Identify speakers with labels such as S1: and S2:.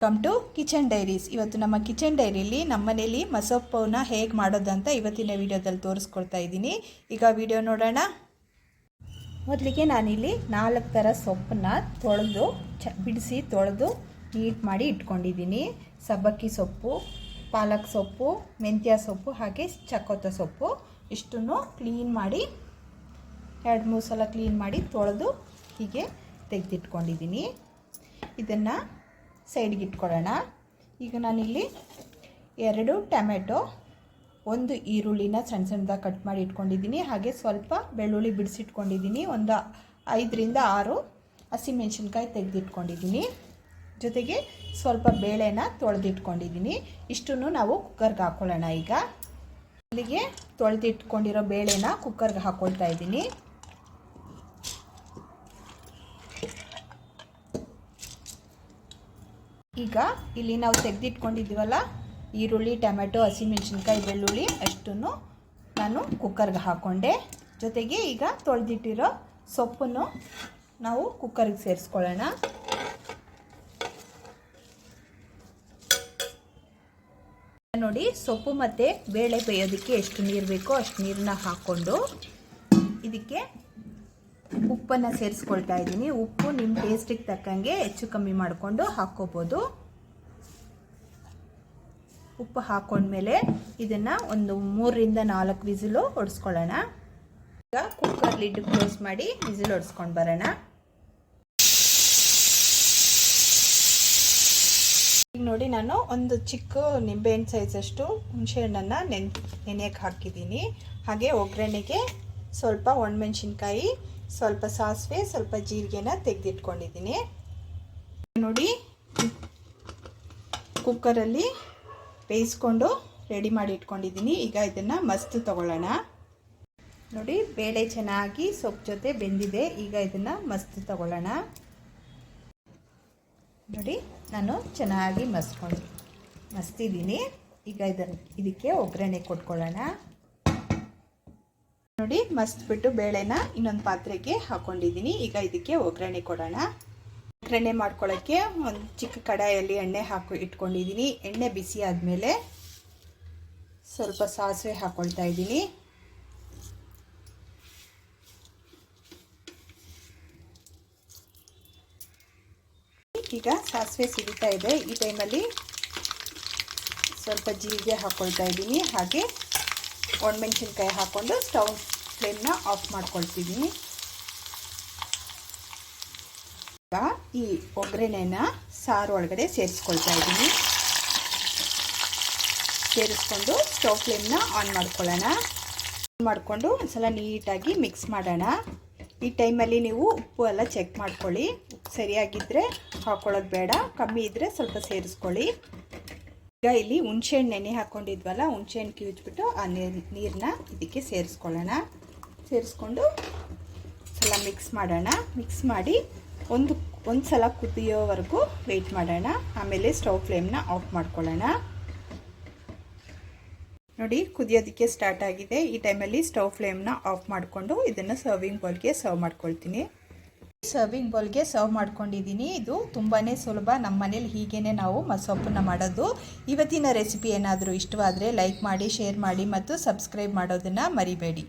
S1: Welcome to kitchen diaries ಇವತ್ತು ನಮ್ಮ kitchen ಡೈರಿಲಿ ನಮ್ಮನೇಲಿ ಮಸೊಪ್ಪನ್ನ ಹೇಗೆ ಮಾಡೋದಂತ ಇವತ್ತಿನ ವಿಡಿಯೋದಲ್ಲಿ ತೋರಿಸ್ಕೊಡ್ತಾ ಇದ್ದೀನಿ. ಈಗ ವಿಡಿಯೋ ನೋಡೋಣ. ಮೊದಲಿಗೆ ನಾನಿಲ್ಲಿ ನಾಲ್ಕು ಥರ ಸೊಪ್ಪನ್ನ ತೊಳೆದು, ಚ, ಬಿಡಿಸಿ ತೊಳೆದು ನೀಟ್ ಮಾಡಿ ಇಟ್ಕೊಂಡಿದ್ದೀನಿ. ಸಬ್ಬಕ್ಕಿ ಸೊಪ್ಪು, ಪಾಲಕ್ ಸೊಪ್ಪು, ಮೆಂತ್ಯ ಸೊಪ್ಪು, ಹಾಗೆ ಚಕೋತ ಸೊಪ್ಪು. ಇಷ್ಟನ್ನು ಕ್ಲೀನ್ ಮಾಡಿ, ಎರಡು ಮೂರು ಸಲ ಕ್ಲೀನ್ ಮಾಡಿ ತೊಳೆದು ಹೀಗೆ ತೆಗೆದಿಟ್ಕೊಂಡಿದ್ದೀನಿ. ಇದನ್ನು ಸೈಡ್ಗೆ ಇಟ್ಕೊಳ್ಳೋಣ. ಈಗ ನಾನಿಲ್ಲಿ ಎರಡು ಟೊಮೆಟೊ, ಒಂದು ಈರುಳ್ಳಿನ ಸಣ್ಣ ಸಣ್ಣದಾಗಿ ಕಟ್ ಮಾಡಿ ಇಟ್ಕೊಂಡಿದ್ದೀನಿ. ಹಾಗೆ ಸ್ವಲ್ಪ ಬೆಳ್ಳುಳ್ಳಿ ಬಿಡಿಸಿಟ್ಕೊಂಡಿದ್ದೀನಿ. ಒಂದು ಐದರಿಂದ ಆರು ಹಸಿಮೆಣ್ಸಿನ್ಕಾಯಿ ತೆಗೆದಿಟ್ಕೊಂಡಿದ್ದೀನಿ. ಜೊತೆಗೆ ಸ್ವಲ್ಪ ಬೇಳೆನ ತೊಳೆದಿಟ್ಕೊಂಡಿದ್ದೀನಿ. ಇಷ್ಟನ್ನು ನಾವು ಕುಕ್ಕರ್ಗೆ ಹಾಕ್ಕೊಳ್ಳೋಣ ಈಗ. ಇಲ್ಲಿಗೆ ತೊಳೆದಿಟ್ಕೊಂಡಿರೋ ಬೇಳೆನ ಕುಕ್ಕರ್ಗೆ ಹಾಕ್ಕೊಳ್ತಾ ಇದ್ದೀನಿ. ಈಗ ಇಲ್ಲಿ ನಾವು ತೆಗೆದಿಟ್ಕೊಂಡಿದ್ದೀವಲ್ಲ, ಈರುಳ್ಳಿ, ಟೊಮೆಟೊ, ಹಸಿಮೆಣ್ಸಿನ್ಕಾಯಿ, ಬೆಳ್ಳುಳ್ಳಿ ಅಷ್ಟನ್ನು ನಾನು ಕುಕ್ಕರ್ಗೆ ಹಾಕ್ಕೊಂಡೆ ಜೊತೆಗೆ ಈಗ ತೊಳೆದಿಟ್ಟಿರೋ ಸೊಪ್ಪನ್ನು ನಾವು ಕುಕ್ಕರ್ಗೆ ಸೇರಿಸ್ಕೊಳ್ಳೋಣ. ನೋಡಿ, ಸೊಪ್ಪು ಮತ್ತು ಬೇಳೆ ಬೇಯೋದಕ್ಕೆ ಎಷ್ಟು ನೀರು ಬೇಕೋ ಅಷ್ಟು ನೀರನ್ನ ಹಾಕ್ಕೊಂಡು ಇದಕ್ಕೆ ಉಪ್ಪನ್ನು ಸೇರಿಸ್ಕೊಳ್ತಾ ಇದ್ದೀನಿ. ಉಪ್ಪು ನಿಮ್ಮ ಟೇಸ್ಟಿಗೆ ತಕ್ಕಂಗೆ ಹೆಚ್ಚು ಕಮ್ಮಿ ಮಾಡಿಕೊಂಡು ಹಾಕ್ಕೋಬೋದು. ಉಪ್ಪು ಹಾಕೊಂಡ್ಮೇಲೆ ಇದನ್ನು ಒಂದು ಮೂರರಿಂದ ನಾಲ್ಕು ವಿಸಿಲು ಹೊಡೆಸ್ಕೊಳ್ಳೋಣ ಈಗ ಕುಕ್ಕರ್ ಲಿಡ್ ಕ್ಲೋಸ್ ಮಾಡಿ ವಿಸಿಲ್ ಹೊಡೆಸ್ಕೊಂಡು ಬರೋಣ. ಈಗ ನೋಡಿ ನಾನು ಒಂದು ಚಿಕ್ಕ ನಿಂಬೆಹಣ್ಣು ಸೈಜಷ್ಟು ಹುಣಸೆಹಣ್ಣನ್ನು ನೆನ್ ನೆನೆಯಕ್ಕೆ ಹಾಕಿದ್ದೀನಿ. ಹಾಗೆ ಒಗ್ಗರಣೆಗೆ ಸ್ವಲ್ಪ ಒಣಮೆಣ್ಸಿನ್ಕಾಯಿ ಸ್ವಲ್ಪ ಸಾಸಿವೆ, ಸ್ವಲ್ಪ ಜೀರಿಗೆನ ತೆಗೆದಿಟ್ಕೊಂಡಿದ್ದೀನಿ. ನೋಡಿ, ಕುಕ್ಕರಲ್ಲಿ ಬೇಯಿಸ್ಕೊಂಡು ರೆಡಿ ಮಾಡಿ ಇಟ್ಕೊಂಡಿದ್ದೀನಿ. ಈಗ ಇದನ್ನು ಮಸ್ತ್ ತಗೊಳ್ಳೋಣ. ನೋಡಿ, ಬೇಳೆ ಚೆನ್ನಾಗಿ ಸೊಪ್ಪು ಜೊತೆ ಬೆಂದಿದೆ. ಈಗ ಇದನ್ನು ಮಸ್ತ್ ತಗೊಳ್ಳೋಣ. ನೋಡಿ, ನಾನು ಚೆನ್ನಾಗಿ ಮಸ್ಕೊಂಡು ಮಸ್ತಿದ್ದೀನಿ. ಈಗ ಇದನ್ನು ಇದಕ್ಕೆ ಒಗ್ಗರಣೆ ಕೊಟ್ಕೊಳ್ಳೋಣ. ನೋಡಿ ಮಸ್ತ್ ಬಿಟ್ಟು ಬೇಳೆನ ಇನ್ನೊಂದು ಪಾತ್ರೆಗೆ ಹಾಕೊಂಡಿದ್ದೀನಿ. ಈಗ ಇದಕ್ಕೆ ಒಗ್ಗರಣೆ ಕೊಡೋಣ. ಒಗ್ಗರಣೆ ಮಾಡ್ಕೊಳ್ಳೋಕ್ಕೆ ಒಂದು ಚಿಕ್ಕ ಕಡಾಯಲ್ಲಿ ಎಣ್ಣೆ ಹಾಕಿ ಇಟ್ಕೊಂಡಿದ್ದೀನಿ. ಎಣ್ಣೆ ಬಿಸಿ ಆದಮೇಲೆ ಸ್ವಲ್ಪ ಸಾಸಿವೆ ಹಾಕ್ಕೊಳ್ತಾ ಇದ್ದೀನಿ. ಈಗ ಸಾಸಿವೆ ಸಿಗುತ್ತಾ ಇದೆ. ಈ ಟೈಮಲ್ಲಿ ಸ್ವಲ್ಪ ಜೀರಿಗೆ ಹಾಕ್ಕೊಳ್ತಾ ಇದ್ದೀನಿ. ಹಾಗೆ ಒಣಮೆಣ್ಸಿನ್ಕಾಯಿ ಹಾಕ್ಕೊಂಡು ಸ್ಟವ್ ಫ್ಲೇಮ್ನ ಆಫ್ ಮಾಡ್ಕೊಳ್ತೀವಿ ಈ ಒಗ್ಗರಣೆನ ಸಾರು ಒಳಗಡೆ ಸೇರಿಸ್ಕೊಳ್ತಾ ಇದ್ದೀನಿ. ಸೇರಿಸ್ಕೊಂಡು ಸ್ಟವ್ ಫ್ಲೇಮ್ನ ಆನ್ ಮಾಡ್ಕೊಳ್ಳೋಣ. ಆನ್ ಮಾಡಿಕೊಂಡು ಒಂದ್ಸಲ ನೀಟಾಗಿ ಮಿಕ್ಸ್ ಮಾಡೋಣ. ಈ ಟೈಮಲ್ಲಿ ನೀವು ಉಪ್ಪು ಎಲ್ಲ ಚೆಕ್ ಮಾಡ್ಕೊಳ್ಳಿ. ಸರಿಯಾಗಿದ್ದರೆ ಹಾಕ್ಕೊಳ್ಳೋದು ಬೇಡ, ಕಮ್ಮಿ ಇದ್ದರೆ ಸ್ವಲ್ಪ ಸೇರಿಸ್ಕೊಳ್ಳಿ. ಈಗ ಇಲ್ಲಿ ಹುಣ್ಸೆಹಣ್ಣು ನೆನೆ ಹಾಕ್ಕೊಂಡಿದ್ವಲ್ಲ ಹುಣ್ಸೆಹಣ್ಣು ಕಿವಿಚ್ಬಿಟ್ಟು ಆ ನೀರು ನೀರನ್ನ ಇದಕ್ಕೆ ಸೇರಿಸ್ಕೊಳ್ಳೋಣ. ಸೇರಿಸ್ಕೊಂಡು ಸಲ ಮಿಕ್ಸ್ ಮಾಡೋಣ. ಮಿಕ್ಸ್ ಮಾಡಿ ಒಂದು ಒಂದು ಸಲ ಕುದಿಯೋವರೆಗೂ ವೆಯ್ಟ್ ಮಾಡೋಣ. ಆಮೇಲೆ ಸ್ಟವ್ ಫ್ಲೇಮ್ನ ಆಫ್ ಮಾಡ್ಕೊಳ್ಳೋಣ. ನೋಡಿ, ಕುದಿಯೋದಕ್ಕೆ ಸ್ಟಾರ್ಟ್ ಆಗಿದೆ. ಈ ಟೈಮಲ್ಲಿ ಸ್ಟವ್ ಫ್ಲೇಮ್ನ ಆಫ್ ಮಾಡಿಕೊಂಡು ಇದನ್ನು ಸರ್ವಿಂಗ್ ಬೌಲ್ಗೆ ಸರ್ವ್ ಮಾಡ್ಕೊಳ್ತೀನಿ. ಸರ್ವಿಂಗ್ ಬೌಲ್ಗೆ ಸರ್ವ್ ಮಾಡ್ಕೊಂಡಿದ್ದೀನಿ. ಇದು ತುಂಬಾ ಸುಲಭ. ನಮ್ಮ ಮನೇಲಿ ಹೀಗೇ ನಾವು ಮಸೊಪ್ಪನ್ನ ಮಾಡೋದು. ಇವತ್ತಿನ ರೆಸಿಪಿ ಏನಾದರೂ ಇಷ್ಟವಾದರೆ ಲೈಕ್ ಮಾಡಿ ಶೇರ್ ಮಾಡಿ ಮತ್ತು ಸಬ್ಸ್ಕ್ರೈಬ್ ಮಾಡೋದನ್ನು ಮರಿಬೇಡಿ.